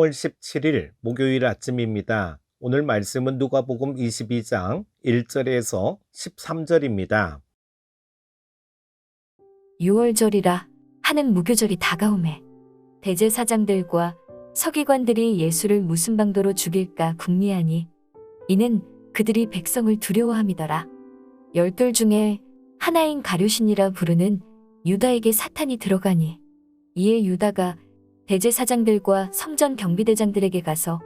3월 17일 목요일 아침입니다. 오늘 말씀은 누가복음 22장 1절에서 13절입니다. 6월절이라 하는 무교절이 다가오매 대제사장들과 서기관들이 예수를 무슨 방도로 죽일까 궁리하니 이는 그들이 백성을 두려워함이더라. 열둘 중에 하나인 가룟신이라 부르는 유다에게 사탄이 들어가니 이에 유다가 대제사장들과 성전 경비대장들에게 가서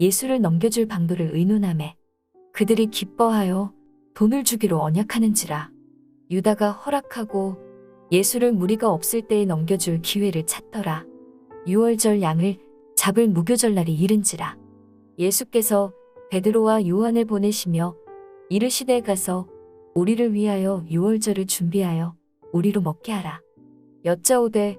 예수를 넘겨줄 방도를 의논하매 그들이 기뻐하여 돈을 주기로 언약하는지라 유다가 허락하고 예수를 무리가 없을 때에 넘겨줄 기회를 찾더라. 6월절 양을 잡을 무교절 날이 이른지라. 예수께서 베드로와 요한을 보내시며 이르시되 가서 우리를 위하여 6월절을 준비하여 우리로 먹게 하라. 여짜오되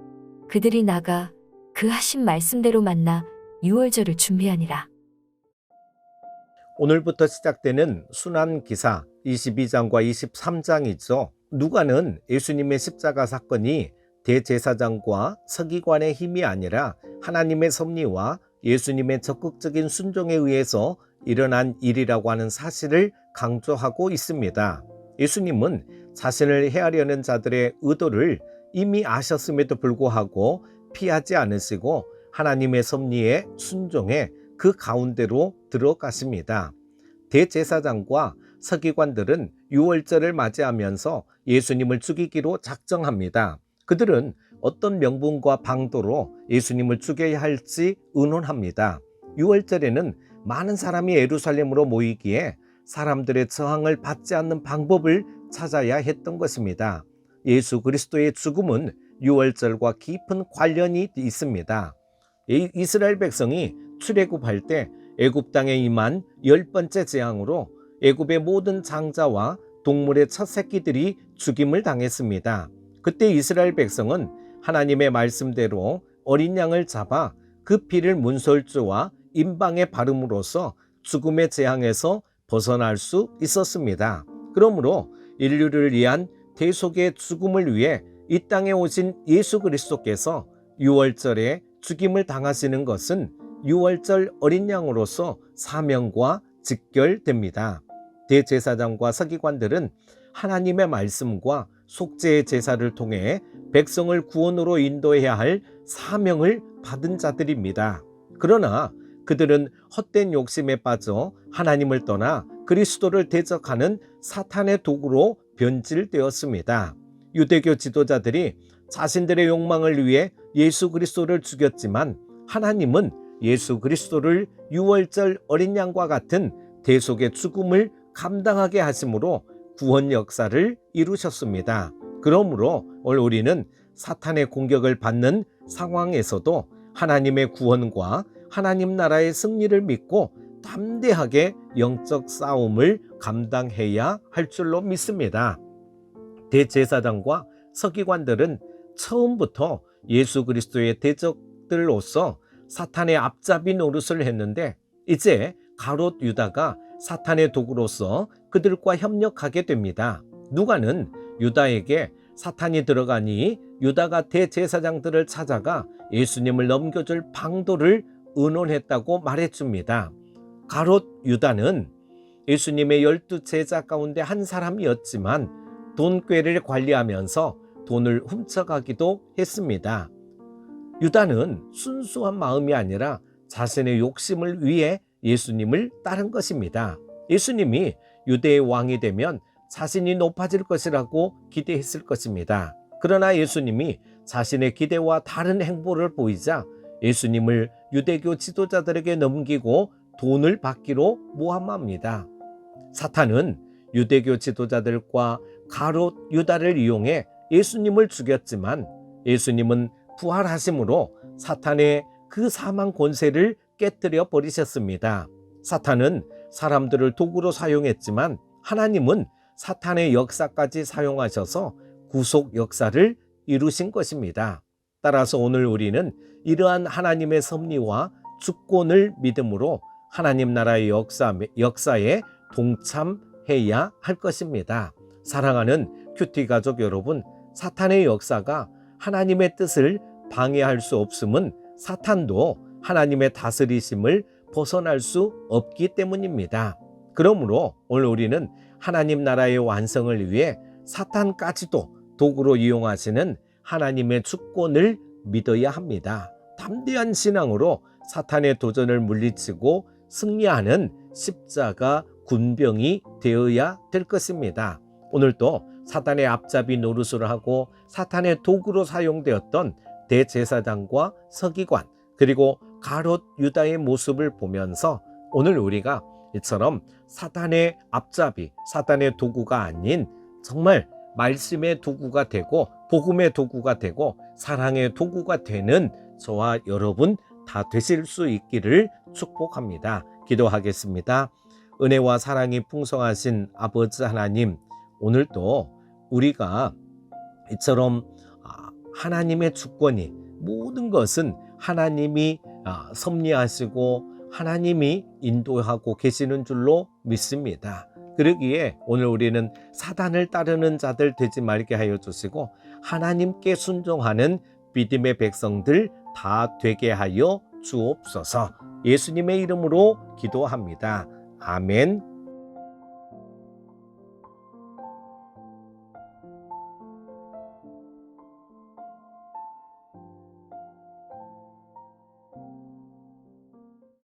그들이 나가 그 하신 말씀대로 만나 유월절을 준비하니라. 오늘부터 시작되는 순환 기사 22장과 23장이죠. 누가는 예수님의 십자가 사건이 대제사장과 서기관의 힘이 아니라 하나님의 섭리와 예수님의 적극적인 순종에 의해서 일어난 일이라고 하는 사실을 강조하고 있습니다. 예수님은 자신을 해하려는 자들의 의도를 이미 아셨음에도 불구하고 피하지 않으시고 하나님의 섭리에 순종해 그 가운데로 들어가십니다. 대제사장과 서기관들은 유월절을 맞이하면서 예수님을 죽이기로 작정합니다. 그들은 어떤 명분과 방도로 예수님을 죽여야 할지 의논합니다. 유월절에는 많은 사람이 예루살렘으로 모이기에 사람들의 저항을 받지 않는 방법을 찾아야 했던 것입니다. 예수 그리스도의 죽음은 유월절과 깊은 관련이 있습니다. 이- 이스라엘 백성이 출애굽할 때 애굽 땅에 임한 열 번째 재앙으로 애굽의 모든 장자와 동물의 첫 새끼들이 죽임을 당했습니다. 그때 이스라엘 백성은 하나님의 말씀대로 어린 양을 잡아 그 피를 문설주와 임방에 바름으로써 죽음의 재앙에서 벗어날 수 있었습니다. 그러므로 인류를 위한 대속의 죽음을 위해 이 땅에 오신 예수 그리스도께서 유월절에 죽임을 당하시는 것은 유월절 어린 양으로서 사명과 직결됩니다. 대제사장과 서기관들은 하나님의 말씀과 속죄의 제사를 통해 백성을 구원으로 인도해야 할 사명을 받은 자들입니다. 그러나 그들은 헛된 욕심에 빠져 하나님을 떠나 그리스도를 대적하는 사탄의 도구로 변질되었습니다. 유대교 지도자들이 자신들의 욕망을 위해 예수 그리스도를 죽였지만 하나님은 예수 그리스도를 유월절 어린 양과 같은 대속의 죽음을 감당하게 하심으로 구원 역사를 이루셨습니다. 그러므로 오늘 우리는 사탄의 공격을 받는 상황에서도 하나님의 구원과 하나님 나라의 승리를 믿고 담대하게 영적 싸움을 감당해야 할 줄로 믿습니다. 대제사장과 서기관들은 처음부터 예수 그리스도의 대적들로서 사탄의 앞잡이 노릇을 했는데 이제 가롯 유다가 사탄의 도구로서 그들과 협력하게 됩니다. 누가는 유다에게 사탄이 들어가니 유다가 대제사장들을 찾아가 예수님을 넘겨줄 방도를 의논했다고 말해줍니다. 가롯 유다는 예수님의 열두 제자 가운데 한 사람이었지만 돈꾀를 관리하면서 돈을 훔쳐가기도 했습니다. 유다는 순수한 마음이 아니라 자신의 욕심을 위해 예수님을 따른 것입니다. 예수님이 유대의 왕이 되면 자신이 높아질 것이라고 기대했을 것입니다. 그러나 예수님이 자신의 기대와 다른 행보를 보이자 예수님을 유대교 지도자들에게 넘기고 돈을 받기로 모함합니다. 사탄은 유대교 지도자들과 가롯 유다를 이용해 예수님을 죽였지만 예수님은 부활하심으로 사탄의 그 사망 권세를 깨뜨려 버리셨습니다. 사탄은 사람들을 도구로 사용했지만 하나님은 사탄의 역사까지 사용하셔서 구속 역사를 이루신 것입니다. 따라서 오늘 우리는 이러한 하나님의 섭리와 주권을 믿음으로 하나님 나라의 역사, 역사에 동참해야 할 것입니다. 사랑하는 큐티 가족 여러분, 사탄의 역사가 하나님의 뜻을 방해할 수 없음은 사탄도 하나님의 다스리심을 벗어날 수 없기 때문입니다. 그러므로 오늘 우리는 하나님 나라의 완성을 위해 사탄까지도 도구로 이용하시는 하나님의 주권을 믿어야 합니다. 담대한 신앙으로 사탄의 도전을 물리치고 승리하는 십자가 군병이 되어야 될 것입니다. 오늘도 사탄의 앞잡이 노릇을 하고 사탄의 도구로 사용되었던 대제사장과 서기관 그리고 가롯 유다의 모습을 보면서 오늘 우리가 이처럼 사탄의 앞잡이, 사탄의 도구가 아닌 정말 말씀의 도구가 되고 복음의 도구가 되고 사랑의 도구가 되는 저와 여러분 다 되실 수 있기를 축복합니다. 기도하겠습니다. 은혜와 사랑이 풍성하신 아버지 하나님, 오늘도 우리가 이처럼 아, 하나님의 주권이 모든 것은 하나님이 아, 섭리하시고 하나님이 인도하고 계시는 줄로 믿습니다. 그러기에 오늘 우리는 사단을 따르는 자들 되지 말게 하여 주시고 하나님께 순종하는 믿음의 백성들 다 되게 하여 주옵소서. 예수님의 이름으로 기도합니다. 아멘.